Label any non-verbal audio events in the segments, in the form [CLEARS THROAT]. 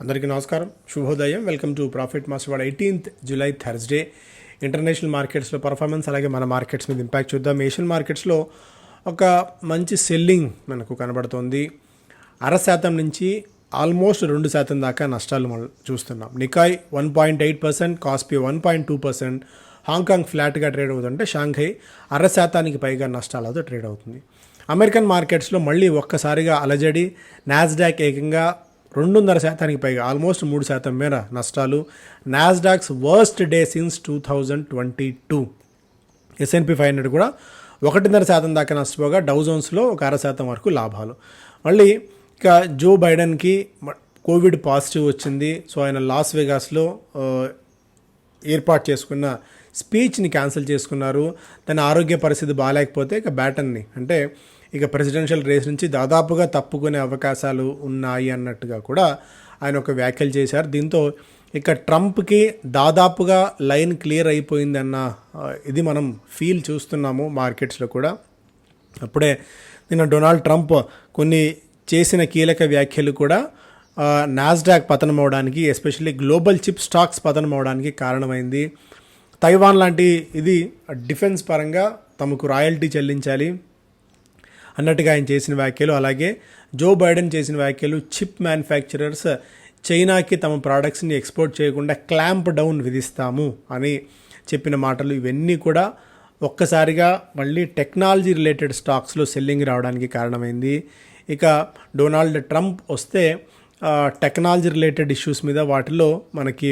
అందరికీ నమస్కారం. శుభోదయం. వెల్కమ్ టు ప్రాఫిట్ మాస్టర్ వాడు. ఎయిటీన్త్ జూలై థర్స్డే ఇంటర్నేషనల్ మార్కెట్స్లో పర్ఫార్మెన్స్ అలాగే మన మార్కెట్స్ మీద ఇంపాక్ట్ చూద్దాం. ఏషియన్ మార్కెట్స్లో ఒక మంచి సెల్లింగ్ మనకు కనబడుతోంది. అర శాతం నుంచి ఆల్మోస్ట్ రెండు శాతం దాకా నష్టాలు మనం చూస్తున్నాం. Nikkei one point eight percent Kospi one point two percent Hong Kong ఫ్లాట్గా ట్రేడ్ అవుతుంటే షాంఘై అర శాతానికి పైగా నష్టాలతో ట్రేడ్ అవుతుంది. అమెరికన్ మార్కెట్స్లో మళ్ళీ ఒక్కసారిగా అలజడి నాస్డాక్ ఏకంగా రెండున్నర శాతానికి పైగా ఆల్మోస్ట్ మూడు శాతం మేర నష్టాలు. Nasdaq's worst day since two thousand twenty two S and P five hundred కూడా ఒకటిన్నర శాతం దాకా నష్టపోగా డౌ జోన్స్లో ఒక అర శాతం వరకు లాభాలు. మళ్ళీ ఇక జో బైడెన్కి కోవిడ్ పాజిటివ్ వచ్చింది. సో ఆయన లాస్ వెగాస్లో ఏర్పాటు చేసుకున్న స్పీచ్ని క్యాన్సిల్ చేసుకున్నారు. తన ఆరోగ్య పరిస్థితి బాగాలేకపోతే ఇక బ్యాటన్ని అంటే ఇక ప్రెసిడెన్షియల్ రేస్ నుంచి దాదాపుగా తప్పుకునే అవకాశాలు ఉన్నాయి అన్నట్టుగా కూడా ఆయన ఒక వ్యాఖ్యలు చేశారు. దీంతో ఇక ట్రంప్కి దాదాపుగా లైన్ క్లియర్ అయిపోయిందన్న ఇది మనం ఫీల్ చూస్తున్నాము మార్కెట్స్లో కూడా. అప్పుడే నిన్న డొనాల్డ్ ట్రంప్ కొన్ని చేసిన కీలక వ్యాఖ్యలు కూడా నాస్డాక్ పతనం అవడానికి ఎస్పెషల్లీ గ్లోబల్ చిప్ స్టాక్స్ పతనం అవడానికి కారణమైంది. తైవాన్ లాంటి ఇది డిఫెన్స్ పరంగా తమకు రాయల్టీ చెల్లించాలి. అన్నట్టుగా ఆయన చేసిన వ్యాఖ్యలు. అలాగే జో బైడెన్ చేసిన వ్యాఖ్యలు చిప్ మ్యానుఫ్యాక్చరర్స్ చైనాకి తమ ప్రోడక్ట్స్ని ఎక్స్పోర్ట్ చేయకుండా క్లాంప్ డౌన్ విధిస్తాము అని చెప్పిన మాటలు. ఇవన్నీ కూడా ఒక్కసారిగా మళ్ళీ టెక్నాలజీ రిలేటెడ్ స్టాక్స్లో సెల్లింగ్ రావడానికి కారణమైంది. ఇక డొనాల్డ్ ట్రంప్ వస్తే టెక్నాలజీ రిలేటెడ్ ఇష్యూస్ మీద వాటిలో మనకి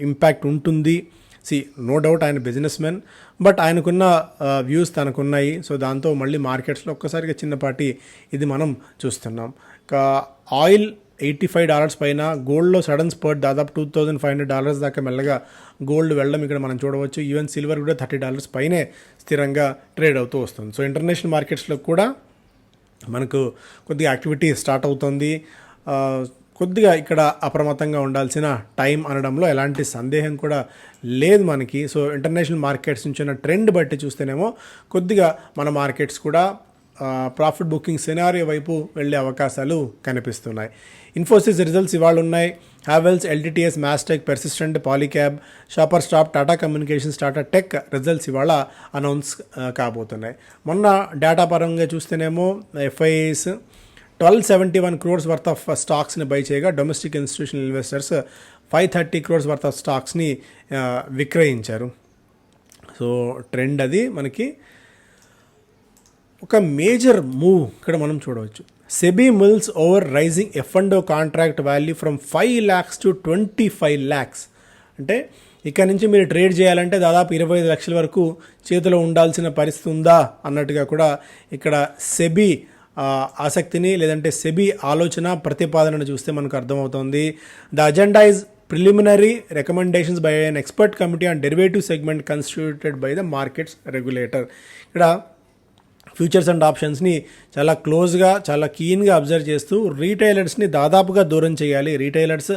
ఇంపాక్ట్ ఉంటుంది. సి నో డౌట్ ఆయన బిజినెస్ మెన్ బట్ ఆయనకున్న uh, వ్యూస్ తనకున్నాయి. సో దాంతో మళ్ళీ మార్కెట్స్లో ఒక్కసారిగా చిన్నపాటి ఇది మనం చూస్తున్నాం. ఆయిల్ ఎయిటీ ఫైవ్ డాలర్స్ పైన గోల్డ్లో సడన్ స్పర్ట్ దాదాపు two thousand five hundred dollars దాకా మెల్లగా గోల్డ్ వెళ్ళడం ఇక్కడ మనం చూడవచ్చు. ఈవెన్ సిల్వర్ కూడా థర్టీ డాలర్స్ పైనే స్థిరంగా ట్రేడ్ అవుతూ వస్తుంది. సో ఇంటర్నేషనల్ మార్కెట్స్లో కూడా మనకు కొద్దిగా యాక్టివిటీ స్టార్ట్ అవుతుంది. కొద్దిగా ఇక్కడ అప్రమత్తంగా ఉండాల్సిన టైం అనడంలో ఎలాంటి సందేహం కూడా లేదు మనకి. సో ఇంటర్నేషనల్ మార్కెట్స్ నుంచి ఉన్న ట్రెండ్ బట్టి చూస్తేనేమో కొద్దిగా మన మార్కెట్స్ కూడా ప్రాఫిట్ బుకింగ్ సినారియో వైపు వెళ్ళే అవకాశాలు కనిపిస్తున్నాయి. ఇన్ఫోసిస్ రిజల్ట్స్ ఇవాళ ఉన్నాయి. Havells LTTS Mastek Persistent Polycab Shoppers Stop Tata Communications Tata Tech results ఇవాళ అనౌన్స్ కాబోతున్నాయి. మొన్న డేటా పరంగా చూస్తేనేమో FIIs twelve seventy one crores worth of స్టాక్స్ని buy చేయగా domestic institutional investors five thirty crores worth of స్టాక్స్ని విక్రయించారు. So trend అది మనకి. ఒక మేజర్ మూవ్ ఇక్కడ మనం చూడవచ్చు. SEBI mulls over raising F and contract value from five lakhs to twenty five lakhs. అంటే ఇక్కడ నుంచి మీరు ట్రేడ్ చేయాలంటే దాదాపు ఇరవై ఐదు లక్షల వరకు చేతిలో ఉండాల్సిన పరిస్థితి ఉందా అన్నట్టుగా కూడా ఇక్కడ సెబీ ఆసక్తిని లేదంటే సెబీ ఆలోచన ప్రతిపాదనను చూస్తే మనకు అర్థమవుతుంది. The agenda is preliminary recommendations by an expert committee on derivative segment constituted by the markets regulator. ఇక్కడ ఫ్యూచర్స్ అండ్ ఆప్షన్స్ని చాలా క్లోజ్గా చాలా కీన్గా అబ్జర్వ్ చేస్తూ రీటైలర్స్ని దాదాపుగా దూరం చేయాలి. Retailers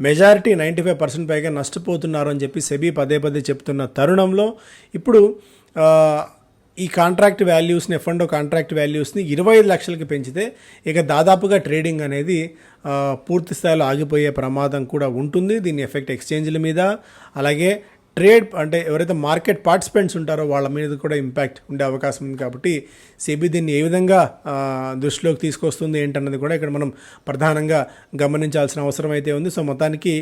majority ninety five percent పైగా నష్టపోతున్నారు అని చెప్పి సెబీ పదే పదే చెప్తున్న తరుణంలో ఇప్పుడు ఈ కాంట్రాక్ట్ వాల్యూస్ని ఎఫ్ అండ్ కాంట్రాక్ట్ వాల్యూస్ని ఇరవై ఐదు లక్షలకి పెంచితే ఇక దాదాపుగా ట్రేడింగ్ అనేది పూర్తి స్థాయిలో ఆగిపోయే ప్రమాదం కూడా ఉంటుంది. దీని ఎఫెక్ట్ ఎక్స్చేంజ్ల మీద అలాగే ట్రేడ్ అంటే ఎవరైతే మార్కెట్ పార్టిసిపెంట్స్ ఉంటారో వాళ్ళ మీద కూడా ఇంపాక్ట్ ఉండే అవకాశం ఉంది కాబట్టి సెబీ దీన్ని ఏ విధంగా దృష్టిలోకి తీసుకొస్తుంది ఏంటన్నది కూడా ఇక్కడ మనం ప్రధానంగా గమనించాల్సిన అవసరం అయితే ఉంది. సో మొత్తానికి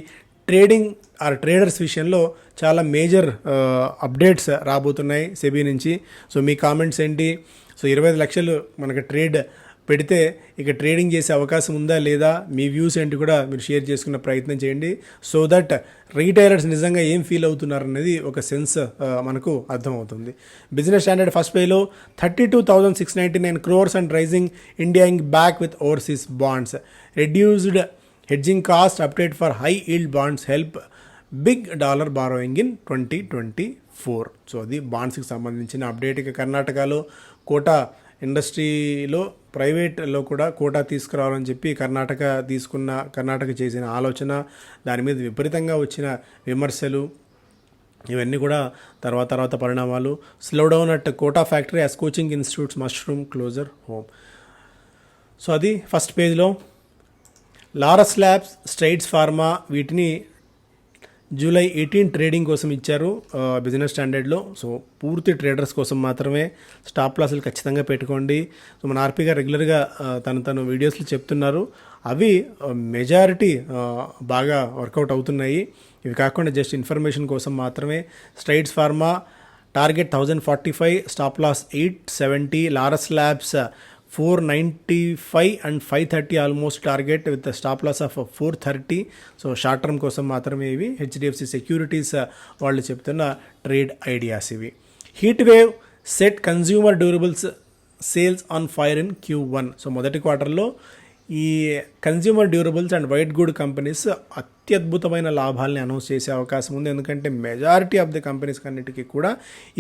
ట్రేడింగ్ ఆర్ ట్రేడర్స్ విషయంలో చాలా మేజర్ అప్డేట్స్ రాబోతున్నాయి సెబీ నుంచి. సో మీ కామెంట్స్ ఏంటి? సో ఇరవై ఐదు లక్షలు మనకు ట్రేడ్ పెడితే ఇక ట్రేడింగ్ చేసే అవకాశం ఉందా లేదా? మీ వ్యూస్ ఏంటి కూడా మీరు షేర్ చేసుకునే ప్రయత్నం చేయండి. సో దట్ రీటైలర్స్ నిజంగా ఏం ఫీల్ అవుతున్నారు అనేది ఒక సెన్స్ మనకు అర్థమవుతుంది. బిజినెస్ స్టాండర్డ్ ఫస్ట్ పేలో thirty two thousand six ninety nine crores and raising India Inc back with overseas bonds. Reduced hedging cost update for high yield bonds help big dollar borrowing in twenty twenty four so అది బాండ్స్కి సంబంధించిన update ఇక కర్ణాటకలో quota ఇండస్ట్రీలో ప్రైవేట్లో కూడా quota తీసుకురావాలని చెప్పి కర్ణాటక తీసుకున్న కర్ణాటక చేసిన ఆలోచన దాని మీద విపరీతంగా వచ్చిన విమర్శలు ఇవన్నీ కూడా తర్వాత తర్వాత పరిణామాలు. Slow down at Kota factory as coaching institutes mushroom closer home so అది ఫస్ట్ పేజ్లో లారస్ ల్యాబ్స్ స్ట్రైట్స్ ఫార్మా వీటిని జూలై ఎయిటీన్ ట్రేడింగ్ కోసం ఇచ్చారు బిజినెస్ స్టాండర్డ్లో. సో పూర్తి ట్రేడర్స్ కోసం మాత్రమే స్టాప్ లాసులు ఖచ్చితంగా పెట్టుకోండి. సో మన ఆర్పీ గారు రెగ్యులర్గా తను తను వీడియోస్లో చెప్తున్నారు. అవి మెజారిటీ బాగా వర్కౌట్ అవుతున్నాయి. ఇవి కాకుండా జస్ట్ ఇన్ఫర్మేషన్ కోసం మాత్రమే Strides Pharma target thousand forty five stop loss eight seventy Laurus Labs four ninety five and five thirty almost target with stop loss of four thirty. So short term కోసం మాత్రమే ఇవి. HDFC securities వాళ్ళు చెప్తున్న trade ideas ఇవి. Heat wave set consumer durables sales on fire in Q one. So మొదటి క్వార్టర్లో ఈ consumer durables and white good companies అత్యద్భుతమైన లాభాలని అనౌన్స్ చేసే అవకాశం ఉంది. ఎందుకంటే మెజారిటీ ఆఫ్ ది కంపెనీస్ అన్నిటికీ కూడా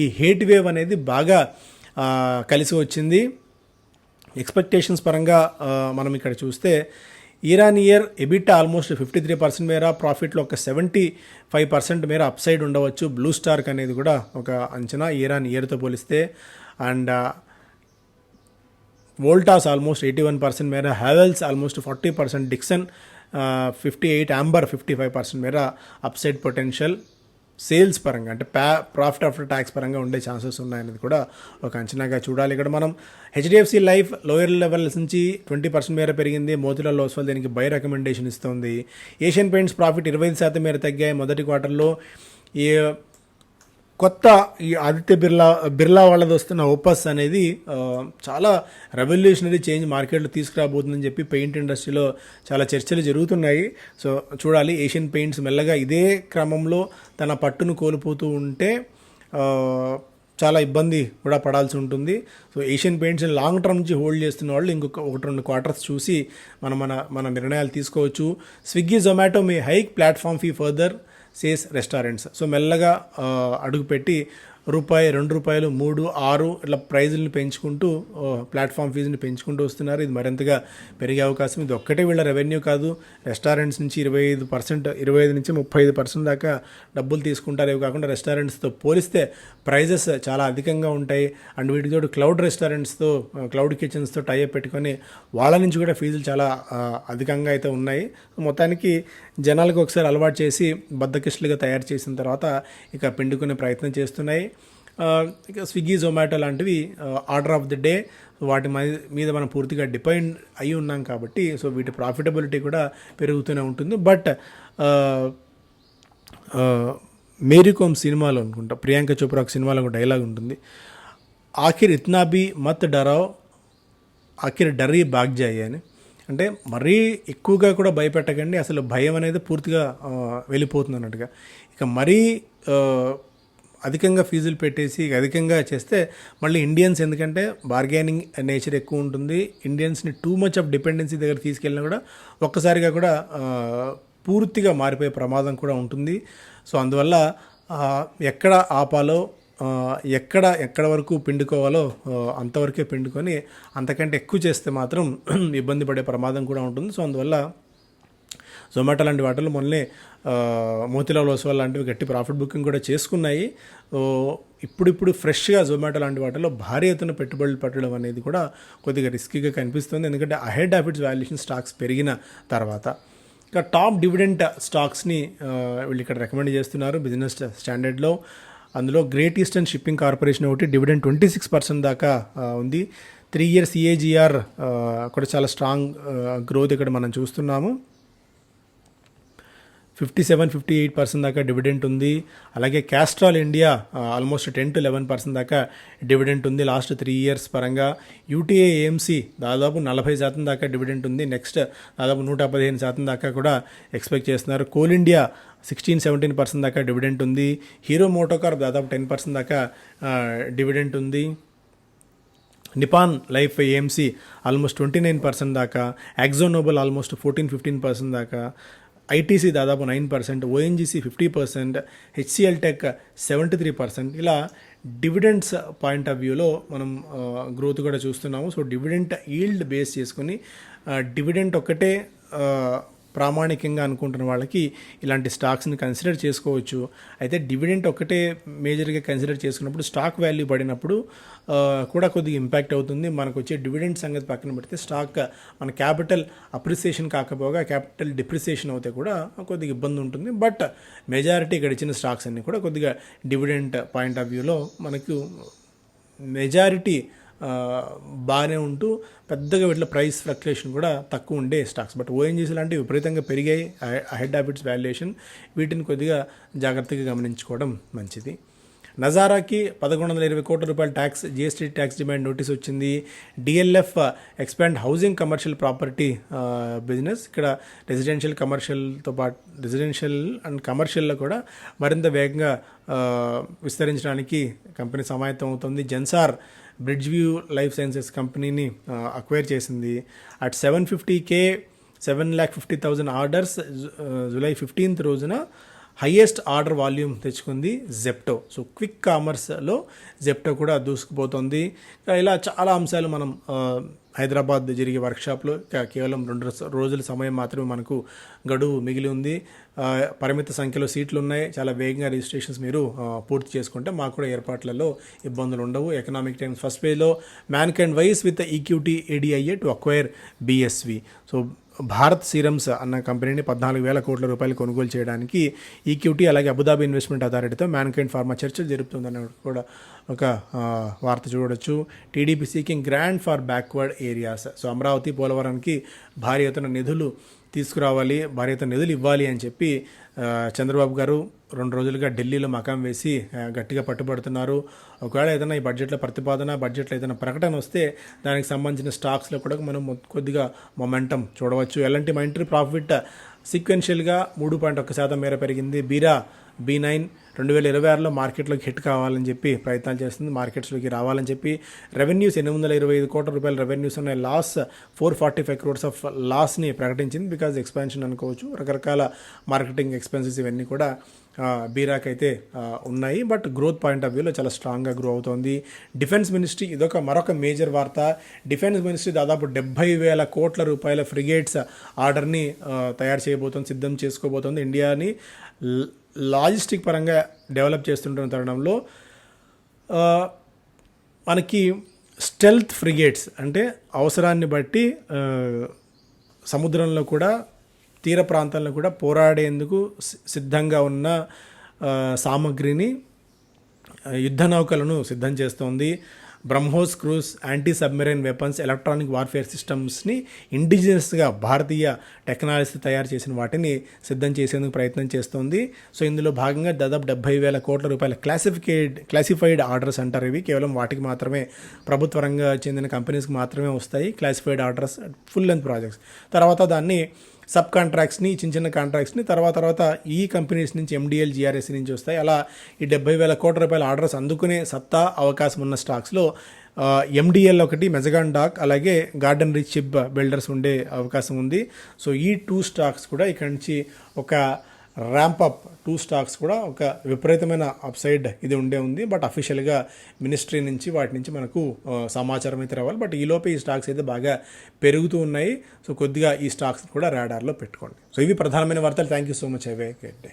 ఈ హీట్ వేవ్ అనేది బాగా కలిసి వచ్చింది. ఎక్స్పెక్టేషన్స్ పరంగా మనం ఇక్కడ చూస్తే year year EBIT almost fifty three percent మేర ప్రాఫిట్లో ఒక సెవెంటీ ఫైవ్ పర్సెంట్ మేర అప్ సైడ్ ఉండవచ్చు. బ్లూ స్టార్క్ అనేది కూడా ఒక అంచనా ఇయర్ ఇయర్తో పోలిస్తే. And Voltas almost eighty one percent మేర Havells almost forty percent Dixon fifty eight Amber fifty five percent మేర అప్సైడ్ పొటెన్షియల్. సేల్స్ పరంగా అంటే ప్యా ప్రాఫిట్ ఆఫ్టర్ ట్యాక్స్ పరంగా ఉండే ఛాన్సెస్ ఉన్నాయనేది కూడా ఒక అంచనాగా చూడాలి. ఇక్కడ మనం హెచ్డిఎఫ్సి లైఫ్ లోయర్ లెవెల్స్ నుంచి ట్వంటీ పర్సెంట్ మేర పెరిగింది. మోతిలాల్ ఓస్వాల్ దీనికి బై రికమెండేషన్ ఇస్తుంది. ఏషియన్ పెయింట్స్ ప్రాఫిట్ ఇరవై ఐదు శాతం మేర తగ్గాయి. మొదటి క్వార్టర్లో ఈ కొత్త ఈ ఆదిత్య బిర్లా బిర్లా వాళ్ళది వస్తున్న ఓపస్ అనేది చాలా రెవల్యూషనరీ చేంజ్ మార్కెట్లో తీసుకురాబోతుందని చెప్పి పెయింట్ ఇండస్ట్రీలో చాలా చర్చలు జరుగుతున్నాయి. సో చూడాలి ఏషియన్ పెయింట్స్ మెల్లగా ఇదే క్రమంలో తన పట్టును కోల్పోతూ ఉంటే చాలా ఇబ్బంది కూడా పడాల్సి ఉంటుంది. సో ఏషియన్ పెయింట్స్ని లాంగ్ టర్మ్ నుంచి హోల్డ్ చేస్తున్న వాళ్ళు ఇంకొక ఒకటి రెండు క్వార్టర్స్ చూసి మనం మన మన నిర్ణయాలు తీసుకోవచ్చు. స్విగ్గీ జొమాటో మీ hike platform fee further cess restaurants. So మెల్లగా అడుగుపెట్టి రూపాయి రెండు రూపాయలు మూడు ఆరు ఇట్లా ప్రైజులను పెంచుకుంటూ ప్లాట్ఫామ్ ఫీజుని పెంచుకుంటూ వస్తున్నారు. ఇది మరింతగా పెరిగే అవకాశం. ఇది ఒక్కటే వీళ్ళ రెవెన్యూ కాదు. రెస్టారెంట్స్ నుంచి ఇరవై ఐదు పర్సెంట్ ఇరవై ఐదు నుంచి ముప్పై ఐదు పర్సెంట్ దాకా డబ్బులు తీసుకుంటారు. ఇవి కాకుండా రెస్టారెంట్స్తో పోలిస్తే ప్రైజెస్ చాలా అధికంగా ఉంటాయి. అండ్ వీటితో క్లౌడ్ రెస్టారెంట్స్తో క్లౌడ్ కిచెన్స్తో టైప్ పెట్టుకొని వాళ్ళ నుంచి కూడా ఫీజులు చాలా అధికంగా అయితే ఉన్నాయి. మొత్తానికి జనాలకు ఒకసారి అలవాటు చేసి బద్దకిష్లుగా తయారు చేసిన తర్వాత ఇక పిండుకునే ప్రయత్నం చేస్తున్నాయి. స్విగ్గీ జొమాటో లాంటివి ఆర్డర్ ఆఫ్ ది డే వాటి మీద మనం పూర్తిగా డిపెండ్ అయి ఉన్నాం కాబట్టి సో వీటి ప్రాఫిటబిలిటీ కూడా పెరుగుతూనే ఉంటుంది. బట్ మేరీకోమ్ సినిమాలో అనుకుంటా ప్రియాంక చోప్రా ఒక సినిమాలో ఒక డైలాగ్ ఉంటుంది. ఆఖిర్ ఇత్నా బి మత్ డరావ్ ఆఖిర్ డర్రీ బాగ్ జాయి అని. అంటే మరీ ఎక్కువగా కూడా భయపెట్టకండి అసలు భయం అనేది పూర్తిగా వెళ్ళిపోతుంది అన్నట్టుగా. ఇక మరీ అధికంగా ఫీజులు పెట్టేసి అధికంగా చేస్తే మళ్ళీ ఇండియన్స్ ఎందుకంటే బార్గెనింగ్ నేచర్ ఎక్కువ ఉంటుంది. ఇండియన్స్ని టూ మచ్ ఆఫ్ డిపెండెన్సీ దగ్గర తీసుకెళ్ళినా కూడా ఒక్కసారిగా కూడా పూర్తిగా మారిపోయే ప్రమాదం కూడా ఉంటుంది. సో అందువల్ల ఎక్కడ ఆపాలో ఎక్కడ ఎక్కడ వరకు పిండుకోవాలో అంతవరకే పిండుకొని అంతకంటే ఎక్కువ చేస్తే మాత్రం [CLEARS THROAT] ఇబ్బంది పడే ప్రమాదం కూడా ఉంటుంది. సో అందువల్ల జొమాటో లాంటి వాటిలో మొన్నే మోతిలాల్ ఓస్వాల్ లాంటివి గట్టి ప్రాఫిట్ బుకింగ్ కూడా చేసుకున్నాయి. ఇప్పుడిప్పుడు ఫ్రెష్గా జొమాటో లాంటి వాటిలో భారీ ఎత్తున పెట్టుబడులు పెట్టడం అనేది కూడా కొద్దిగా రిస్కీగా కనిపిస్తుంది. ఎందుకంటే ahead of its valuation stocks పెరిగిన తర్వాత. ఇక టాప్ డివిడెంట్ స్టాక్స్ని వీళ్ళు ఇక్కడ రికమెండ్ చేస్తున్నారు బిజినెస్ స్టాండర్డ్లో అందులో గ్రేట్ ఈస్టర్న్ షిప్పింగ్ కార్పొరేషన్ ఒకటి డివిడెండ్ ట్వంటీ సిక్స్ పర్సెంట్ దాకా ఉంది. త్రీ ఇయర్స్ సిఏజిఆర్ కూడా చాలా స్ట్రాంగ్ గ్రోత్ ఇక్కడ మనం చూస్తున్నాము. Fifty seven fifty eight percent దాకా డివిడెంట్ ఉంది. అలాగే Castrol India almost ten to eleven percent దాకా డివిడెంట్ ఉంది లాస్ట్ త్రీ ఇయర్స్ పరంగా. యూటీఏ ఏఎంసీ దాదాపు నలభై శాతం దాకా డివిడెంట్ ఉంది. నెక్స్ట్ దాదాపు నూట పదిహేను శాతం దాకా కూడా ఎక్స్పెక్ట్ చేస్తున్నారు. Coal India sixteen seventeen percent దాకా డివిడెంట్ ఉంది. హీరో మోటోకార్ దాదాపు టెన్ పర్సెంట్ దాకా డివిడెంట్ ఉంది. Nippon Life AMC almost twenty nine percent దాకా. AkzoNobel almost fourteen fifteen percent దాకా. ఐటీసీ దాదాపు nine percent ONGC fifty percent HCL tech seventy three percent. ఇలా dividends point of వ్యూలో మనం growth కూడా చూస్తున్నాము. సో డివిడెంట్ ఈల్డ్ బేస్ చేసుకుని dividend ఒక్కటే ప్రామాణికంగా అనుకుంటున్న వాళ్ళకి ఇలాంటి స్టాక్స్ని కన్సిడర్ చేసుకోవచ్చు. అయితే డివిడెంట్ ఒక్కటే మేజర్గా కన్సిడర్ చేసుకున్నప్పుడు స్టాక్ వాల్యూ పడినప్పుడు కూడా కొద్దిగా ఇంపాక్ట్ అవుతుంది. మనకు వచ్చే డివిడెంట్ సంగతి పక్కన పెడితే స్టాక్ మన క్యాపిటల్ అప్రిసియేషన్ కాకపోగా క్యాపిటల్ డిప్రిసియేషన్ అవుతే కూడా కొద్దిగా ఇబ్బంది ఉంటుంది. బట్ మెజారిటీ ఇక్కడ ఇచ్చిన స్టాక్స్ అన్నీ కూడా కొద్దిగా డివిడెంట్ పాయింట్ ఆఫ్ వ్యూలో మనకు మెజారిటీ బాగానే ఉంటూ పెద్దగా వీటిలో ప్రైస్ ఫ్లక్చుయేషన్ కూడా తక్కువ ఉండే స్టాక్స్. బట్ ఓఎన్జీసీ లాంటివి విపరీతంగా పెరిగాయి. హెడ్ హ్యాబిట్స్ వాల్యుయేషన్ వీటిని కొద్దిగా జాగ్రత్తగా గమనించుకోవడం మంచిది. నజారాకి పదకొండు వందల ఇరవై కోట్ల రూపాయల tax GST tax demand notice వచ్చింది. DLF expand housing commercial property business ఇక్కడ రెసిడెన్షియల్ కమర్షియల్తో పాటు రెసిడెన్షియల్ అండ్ కమర్షియల్లో కూడా మరింత వేగంగా uh, విస్తరించడానికి కంపెనీ సమాయత్తం అవుతుంది. Zensar bridge view life sciences కంపెనీని uh, అక్వైర్ చేసింది. At seven fifty K seven lakh fifty thousand orders July fifteenth రోజున హయ్యెస్ట్ ఆర్డర్ వాల్యూమ్ తెచ్చుకుంది జెప్టో సో క్విక్ కామర్స్లో జెప్టో కూడా దూసుకుపోతుంది. ఇలా చాలా అంశాలు మనం హైదరాబాద్ జరిగే వర్క్షాప్లో కేవలం రెండు రోజుల సమయం మాత్రమే మనకు గడువు మిగిలి ఉంది. పరిమిత సంఖ్యలో సీట్లు ఉన్నాయి. చాలా వేగంగా రిజిస్ట్రేషన్స్ మీరు పూర్తి చేసుకుంటే మాకు కూడా ఏర్పాట్లలో ఇబ్బందులు ఉండవు. ఎకనామిక్ టైమ్స్ ఫస్ట్ పేజ్లో Mankind vies with EQT ADIA to acquire BSV so Bharat serums అన్న కంపెనీని పద్నాలుగు వేల కోట్ల రూపాయలు కొనుగోలు చేయడానికి ఈక్యూటీ అలాగే అబుదాబి ఇన్వెస్ట్మెంట్ అథారిటీతో మ్యాన్కైండ్ ఫార్మా చర్చలు జరుపుతుందని కూడా ఒక వార్త చూడొచ్చు. TDP seeking grant for backward areas. So Amaravati పోలవరానికి భారీ ఎత్తున నిధులు తీసుకురావాలి భారీ నిధులు ఇవ్వాలి అని చెప్పి చంద్రబాబు గారు రెండు రోజులుగా ఢిల్లీలో మకాం వేసి గట్టిగా పట్టుబడుతున్నారు. ఒకవేళ ఏదైనా ఈ బడ్జెట్లో ప్రతిపాదన బడ్జెట్లో ఏదైనా ప్రకటన వస్తే దానికి సంబంధించిన స్టాక్స్లో కూడా మనం కొద్దిగా మొమెంటం చూడవచ్చు. ఎలాంటి మైంట్రీ ప్రాఫిట్ సీక్వెన్షియల్గా మూడు పాయింట్ ఒక్క శాతం మేర పెరిగింది. బీరా బీ నైన్ రెండు వేల ఇరవై ఆరులో మార్కెట్లోకి హిట్ కావాలని చెప్పి ప్రయత్నాలు చేస్తుంది. మార్కెట్స్లోకి రావాలని చెప్పి రెవెన్యూస్ ఎనిమిది వందల ఇరవై ఐదు కోట్ల రూపాయల రెవెన్యూస్ ఉన్నాయి loss four forty five crores of లాస్ని ప్రకటించింది. బికాజ్ ఎక్స్పాన్షన్ అనుకోవచ్చు. రకరకాల మార్కెటింగ్ ఎక్స్పెన్సెస్ ఇవన్నీ కూడా బీరాక్ అయితే ఉన్నాయి. బట్ గ్రోత్ పాయింట్ ఆఫ్ వ్యూలో చాలా స్ట్రాంగ్గా గ్రో అవుతోంది. డిఫెన్స్ మినిస్ట్రీ ఇదొక మరొక మేజర్ వార్త. డిఫెన్స్ మినిస్ట్రీ దాదాపు డెబ్బై వేల కోట్ల రూపాయల ఫ్రిగేట్స్ ఆర్డర్ని తయారు చేయబోతోంది సిద్ధం చేసుకోబోతోంది. ఇండియాని లాజిస్టిక్ పరంగా డెవలప్ చేస్తుంటున్న తరుణంలో మనకి స్టెల్త్ ఫ్రిగేట్స్ అంటే అవసరాన్ని బట్టి సముద్రంలో కూడా తీర ప్రాంతాల్లో కూడా పోరాడేందుకు సి- సిద్ధంగా ఉన్న సామగ్రిని యుద్ధ నౌకలను సిద్ధం చేస్తోంది. BrahMos cruise anti submarine weapons electronic warfare సిస్టమ్స్ని ఇండిజినస్గా భారతీయ టెక్నాలజీ తయారు చేసిన వాటిని సిద్ధం చేసేందుకు ప్రయత్నం చేస్తోంది. సో ఇందులో భాగంగా దాదాపు డెబ్బై వేల కోట్ల రూపాయల క్లాసిఫికేడ్ క్లాసిఫైడ్ ఆర్డర్స్ అంటారు ఇవి. కేవలం వాటికి మాత్రమే ప్రభుత్వ రంగ చెందిన కంపెనీస్కి మాత్రమే వస్తాయి classified orders full length projects. తర్వాత దాన్ని సబ్ కాంట్రాక్ట్స్ని చిన్న చిన్న కాంట్రాక్ట్స్ని తర్వాత తర్వాత ఈ కంపెనీస్ నుంచి ఎండిఎల్ జిఆర్ఎస్ నుంచి వస్తాయి. అలా ఈ డెబ్బై వేల కోట్ల రూపాయల ఆర్డర్స్ అందుకునే సత్తా అవకాశం ఉన్న స్టాక్స్లో ఎండిఎల్ ఒకటి మెజగాన్ డాక్ అలాగే గార్డెన్ రిచ్ షిప్ బిల్డర్స్ ఉండే అవకాశం ఉంది. సో ఈ టూ స్టాక్స్ కూడా ఇక్కడ నుంచి ఒక ర్యాంప్ అప్ టూ స్టాక్స్ కూడా ఒక విపరీతమైన అప్సైడ్ ఇది ఉండే ఉంది. బట్ అఫీషియల్గా మినిస్ట్రీ నుంచి వాటి నుంచి మనకు సమాచారం అయితే రావాలి. బట్ ఈలోపే ఈ స్టాక్స్ అయితే బాగా పెరుగుతూ ఉన్నాయి. సో కొద్దిగా ఈ స్టాక్స్ కూడా రాడార్లో పెట్టుకోండి. సో ఇవి ప్రధానమైన వార్తలు. Thank you so much. Have a day.